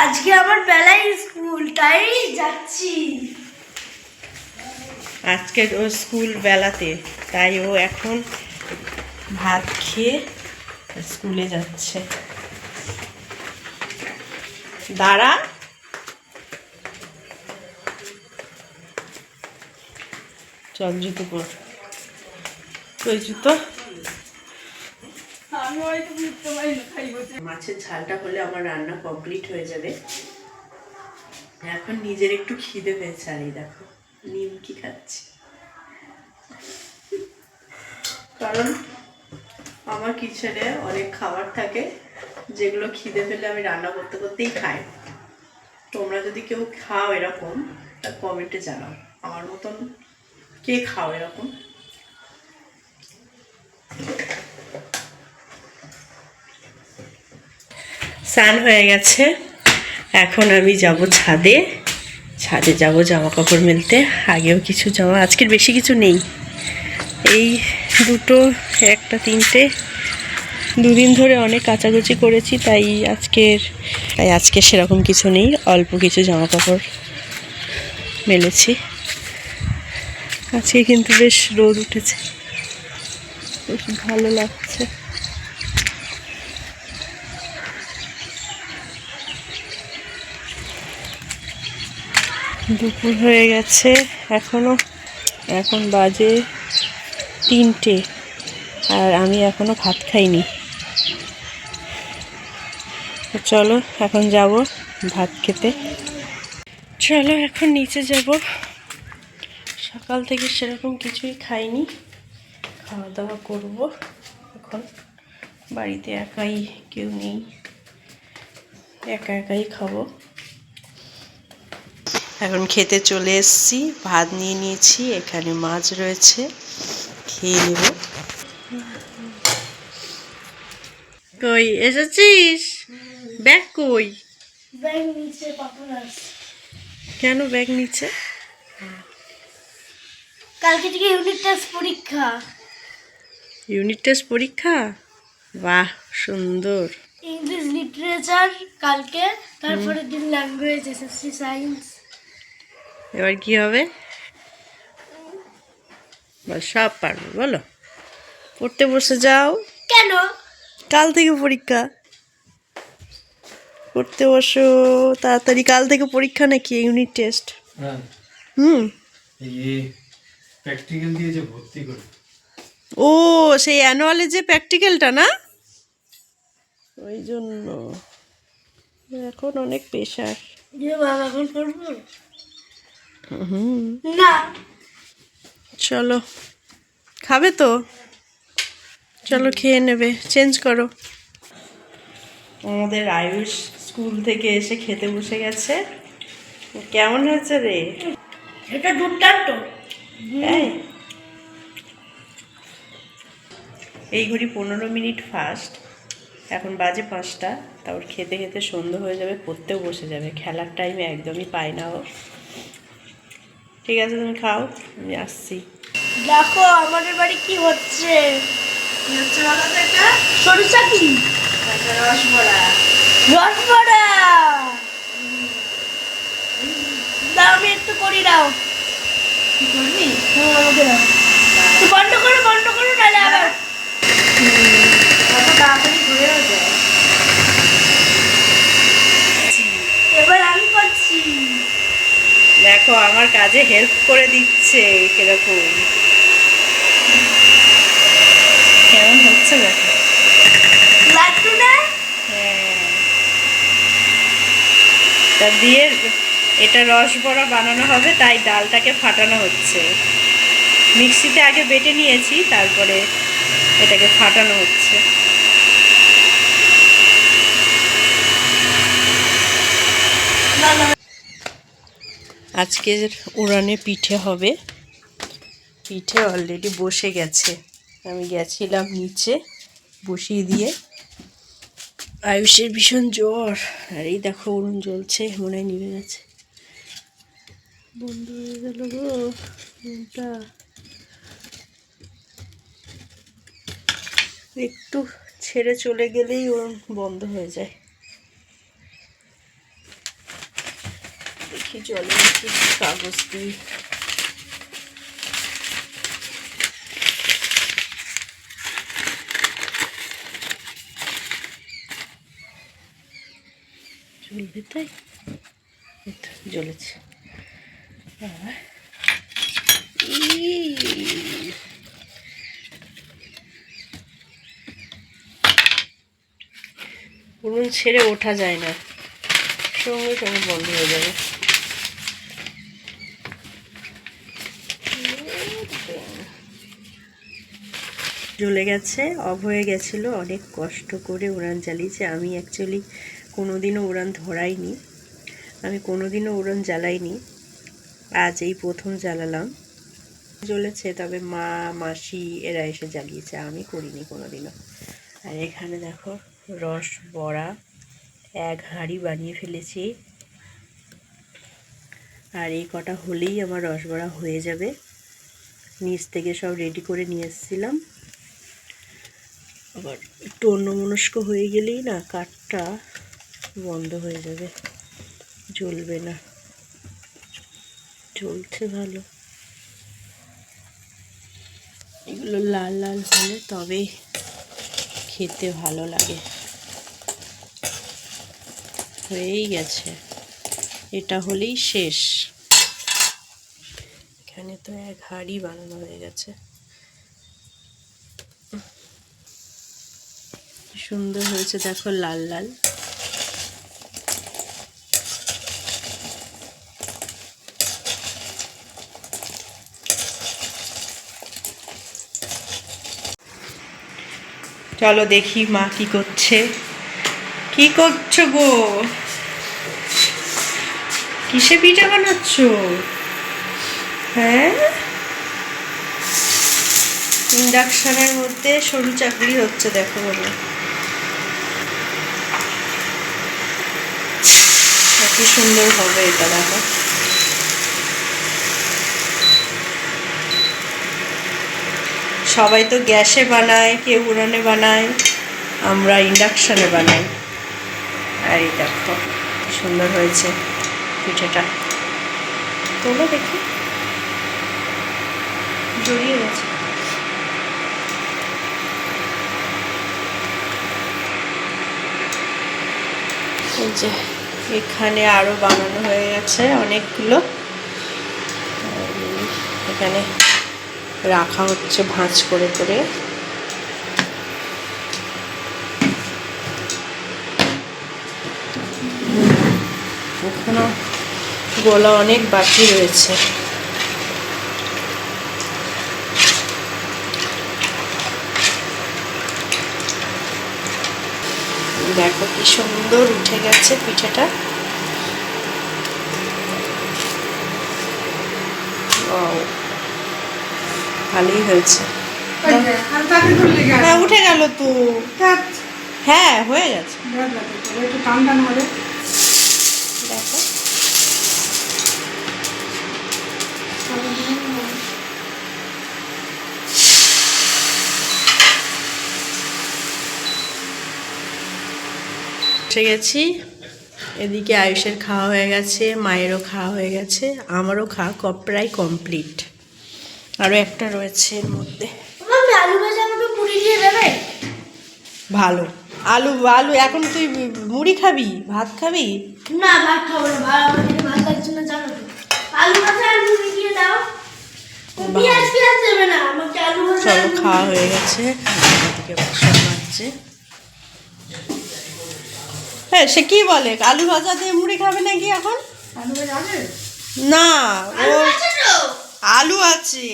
আজকে আমার বেলায় স্কুল, তাই যাচ্ছি। আজকে ও স্কুল বেলাতে, তাই ও এখন ভাত খেয়ে স্কুলে যাচ্ছে। দাঁড়া। চল জুতো পর। ওই জুতো? মাছের ঝালটা হলে আমার রান্না কমপ্লিট হয়ে যাবে। এখন নিজের একটু খিদে পেয়েছে, আর এই দেখো নিমকি খাচ্ছি। কারণ আমার কিচেনে অনেক খাবার থাকে, যেগুলো খিদে পেলে আমি রান্না করতে করতেই খাই। তোমরা যদি কেউ খাও এরকম, তা কমেন্টে জানাও। আমার মতন কে খাও এরকম? স্নান হয়ে গেছে। এখন আমি যাব ছাদে। ছাদে যাব জামা কাপড় মেলতে। আগেও কিছু জামা, আজকের বেশি কিছু নেই। এই দুটো, একটা, তিনটে, দুদিন ধরে অনেক কাচাকুচি করেছি, তাই আজকের, তাই আজকে সেরকম কিছু নেই, অল্প কিছু জামা কাপড় মেলেছি। আজকে কিন্তু বেশ রোদ উঠেছে। বেশ ভালো লাগছে। দুপুর হয়ে গেছে, এখনও, এখন বাজে তিনটে, আর আমি এখনও ভাত খাইনি। চলো, এখন যাব ভাত খেতে। চলো, এখন নিচে যাব। সকাল থেকে সেরকম কিছুই খাইনি। খাওয়া দাওয়া করব এখন। বাড়িতে একাই কেউ নেই। একা একাই খাব। এখন খেতে চলে এসেছি। ভাত নিয়ে নিয়েছি এখানে মাছ রয়েছে। খেয়ে নেব। কই এসেছিস? ব্যাগ কই? কেন ব্যাগ নিচ্ছে কালকে থেকে ইউনিট টেস্ট পরীক্ষা। ইউনিট টেস্ট পরীক্ষা? বাহ সুন্দর। ইংলিশ লিটারেচার কালকে তারপরে দিন ল্যাঙ্গুয়েজ এসএসসি সায়েন্স এবার কি হবে? সব পারবে বলো। পড়তে বসে যাও। কেন? কাল থেকে পরীক্ষা। পড়তে বসো তাড়াতাড়ি। কাল থেকে পরীক্ষা নাকি? ইউনিট টেস্ট হ্যাঁ। হুম। প্র্যাকটিক্যাল দিয়ে যে ভর্তি করে। ও সেই অ্যানুয়ালে যে প্র্যাকটিক্যালটা না? ওই জন্য। এখন অনেক প্রেশার যে বাবা এখন পড়ব? হুম না। চলো। খাবে তো? চলো খেয়ে নেবে। চেঞ্জ করো। আমাদের আয়ুষ স্কুল থেকে এসে খেতে বসে গেছে। কেমন হয়েছে রে? এটা দুর্দান্ত। এই ঘড়ি পনেরো মিনিট ফাস্ট। এখন বাজে পাঁচটা। তারপর খেতে খেতে সন্ধ্যে হয়ে যাবে পড়তেও বসে যাবে। খেলার টাইমে একদমই পায় না ও। ঠিক আছে তুমি খাও। আমি আসছি। দেখো আমাদের বাড়ি কি হচ্ছে? রসবড়া। রসবড়া! দাও আমি একটু করি দাও। কি করবি? হ্যাঁ, আমাকে দাও। তুই বন্ধ করো বন্ধ করো নাহলে আবার কত তাড়াতাড়ি ঘুরেও যায় এবার আমি করছি দেখো আমার কাজে হেল্প করে দিচ্ছে কীরকম। কেমন হচ্ছে দেখো। হ্যাঁ। তা দিয়ে এটা রস বড়া বানানো হবে তাই ডালটাকে ফাটানো হচ্ছে। মিক্সিতে আগে বেটে নিয়েছি তারপরে এটাকে ফাটানো হচ্ছে। না। আজকের উড়ানে পিঠে হবে। পিঠে অলরেডি বসে গেছে। আমি গেছিলাম নিচে বসিয়ে দিয়ে। আয়ুষের ভীষণ জ্বর। আর এই দেখো উনুন জ্বলছে মনে হয় নিভে গেছে। বন্ধ হয়ে গেল গো উনুনটা একটু ছেড়ে চলে গেলেই ওরম বন্ধ হয়ে যায়। কি জলে একটু কাগজ দিই? জ্বলবে তাই? জ্বলেছে। উনুন ছেড়ে ওঠা যায় না। সঙ্গে সঙ্গে বন্ধ হয়ে যাবে। জ্বলে গেছে অফ হয়ে গেছিল, অনেক কষ্ট করে উড়ান জ্বালিয়েছে আমি অ্যাকচুয়ালি কোনোদিনও উড়ান ধরাইনি। আমি কোনোদিনও উড়ান জ্বালাইনি। আজ এই প্রথম জ্বালালাম। জ্বলেছে, তবে মা, মাসি এরা এসে জ্বালিয়েছে, আমি করিনি কোনোদিনও। আর এখানে দেখো, রস বড়া, এক হাঁড়ি বানিয়ে ফেলেছি। আর এই কটা হলেই আমার রসবড়া হয়ে যাবে। নিচ থেকে সব রেডি করে নিয়ে এসেছিলাম। আবার একটু অন্যমনস্ক হয়ে গেলেই না কাঠটা বন্ধ হয়ে যাবে। জ্বলবে না। চলছে ভালো। এগুলো লাল লাল হলে তবেই খেতে ভালো লাগে। হয়েই গেছে। এটা হলেই শেষ। এখানে তো এক হাড়ি বানানো হয়ে গেছে। সুন্দর হয়েছে, দেখো লাল লাল। চলো দেখি মা কি করছে। কি করছ গো? কিসে পিঠা বানাচ্ছ? হ্যাঁ? ইন্ডাকশনের মধ্যে সরু চাকরি হচ্ছে, দেখো বাবা কি সুন্দর হবে এটা, দেখো। সবাই তো গ্যাসে বানায়, কেউ উড়ানে বানায়, আমরা ইন্ডাকশানে বানাই। আর এই দেখো সুন্দর হয়েছে পিঠেটা। তোলো দেখি। জড়িয়ে গেছে। যে, এখানে আরও বানানো হয়ে গেছে অনেকগুলো। এখানে রাখা হচ্ছে ভাঁজ করে করে। এখনও গোলা অনেক বাকি রয়েছে। দেখো কি সুন্দর উঠে গেছে পিঠাটা। ভালোই হয়েছে। হ্যাঁ উঠে গেল তো। হ্যাঁ হয়ে গেছে একটু টান টান হবে দেখো উঠে গেছি। এদিকে আয়ুষের খাওয়া হয়ে গেছে মায়েরও খাওয়া হয়ে গেছে আমারও খাওয়া প্রায় কমপ্লিট। আরও একটা রয়েছে এর মধ্যে। ভালো। আলু আলু এখন তুই মুড়ি খাবি? ভাত খাবি? না ভাত খাব না। ভাত না জানো আলু ভাজা আর মুড়ি দিয়ে দাও। চলো খাওয়া হয়ে গেছে। এদিকে বাসন মাজছে। হ্যাঁ সে কি বলে? আলু ভাজা দিয়ে মুড়ি খাবে নাকি এখন? না ও আলু আছে।